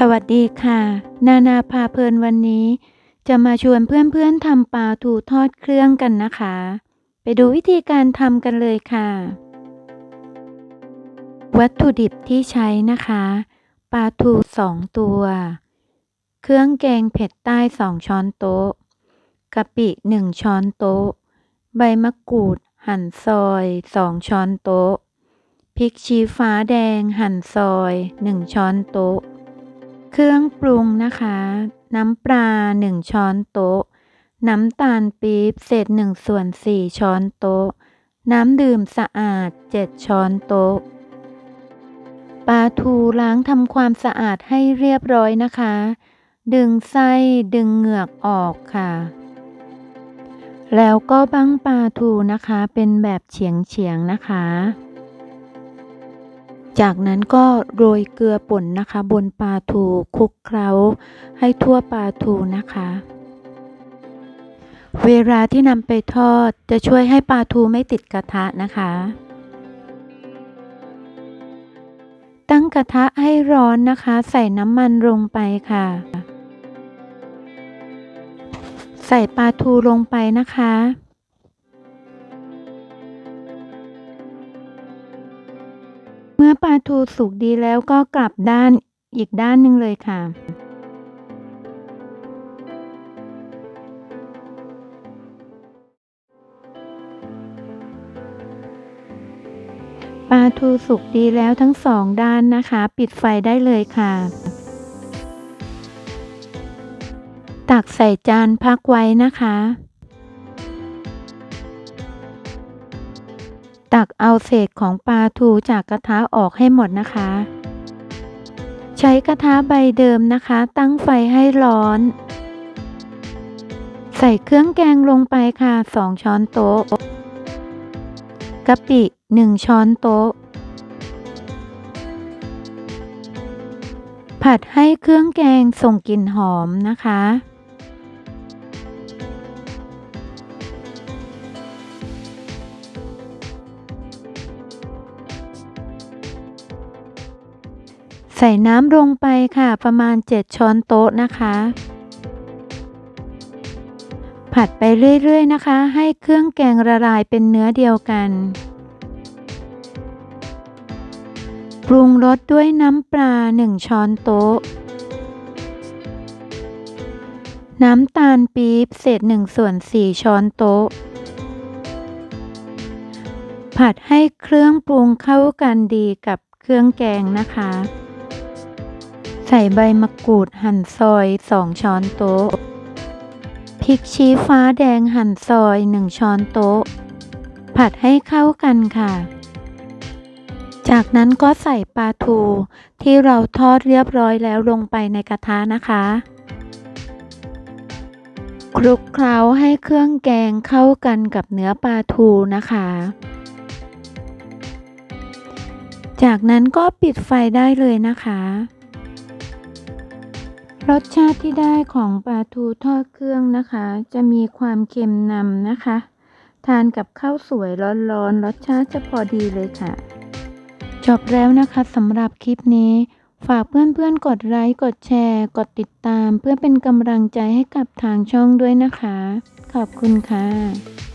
สวัสดีค่ะ นานาพาเพลินวันนี้ จะมาชวนเพื่อนๆทำปลาทูทอดเครื่องกันนะคะ ไปดูวิธีการทำกันเลยค่ะ วัตถุดิบที่ใช้นะคะปลาทูสองตัว เครื่องแกงเผ็ดใต้สองช้อนโต๊ะกะปิหนึ่งช้อนโต๊ะ ใบมะกรูด หั่นซอยสองช้อนโต๊ะพริกชี้ฟ้าแดงหั่นซอยหนึ่งช้อนโต๊ะ เครื่องปรุงนะคะ น้ำปลาหนึ่งช้อนโต๊ะ น้ำตาลปี๊บเศษหนึ่งส่วนสี่ช้อนโต๊ะ น้ำดื่มสะอาดเจ็ดช้อนโต๊ะ ปลาทูล้างทำความสะอาดให้เรียบร้อยนะคะ ดึงไส้ดึงเหงือกออกค่ะ แล้วก็บั้งปลาทูนะคะเป็นแบบเฉียงเฉียงนะคะ จากนั้นก็โรยเกลือป่นนะคะ บนปลาทูคลุกเคล้า ให้ทั่วปลาทูนะคะ เวลาที่นำไปทอดจะช่วยให้ปลาทูไม่ติดกระทะนะคะ ตั้งกระทะให้ร้อนนะคะ ใส่น้ำมันลงไปค่ะ ใส่ปลาทูลงไปนะคะ มื่อปลาทูสุกดีแล้วก็กลับด้านอีกด้านหนึ่งเลยค่ะ ปลาทูสุกดีแล้วทั้งสองด้านนะคะ ปิดไฟได้เลยค่ะ ตักใส่จานพักไว้นะคะ ตักเอาเศษของปลาทูจากกระทะออกให้หมดนะคะ ใช้กระทะใบเดิมนะคะ ตั้งไฟให้ร้อน ใส่เครื่องแกงลงไปค่ะ 2 ช้อนโต๊ะกะปิ 1 ช้อนโต๊ะ ผัดให้เครื่องแกงส่งกลิ่นหอมนะคะ ใส่น้ำลงไปค่ะประมาณ 7 ช้อนโต๊ะนะคะ ผัดไปเรื่อยๆนะคะ ให้เครื่องแกงละลายเป็นเนื้อเดียวกัน ปรุงรสด้วยน้ำปลา 1 ช้อนโต๊ะ น้ำตาลปี๊บเศษ1ส่วน4ช้อนโต๊ะ ผัดให้เครื่องปรุงเข้ากันดีกับเครื่องแกงนะคะ ใส่ใบมะกรูดหั่นซอย 2 ช้อนโต๊ะ พริกชี้ฟ้าแดงหั่นซอย 1 ช้อนโต๊ะ ผัดให้เข้ากันค่ะ จากนั้นก็ใส่ปลาทูที่เราทอดเรียบร้อยแล้วลงไปในกระทะนะคะ คลุกเคล้าให้เครื่องแกงเข้ากันกับเนื้อปลาทูนะคะจากนั้นก็ปิดไฟได้เลยนะคะ รสชาติที่ได้ของปลาทูทอดเครื่องนะคะ จะมีความเค็มนำนะคะ ทานกับข้าวสวยร้อนๆรสชาติจะพอดีเลยค่ะ จบแล้วนะคะสำหรับคลิปนี้ ฝากเพื่อนๆกดไลค์กดแชร์ กดติดตาม เพื่อเป็นกำลังใจให้กับทางช่องด้วยนะคะ ขอบคุณค่ะ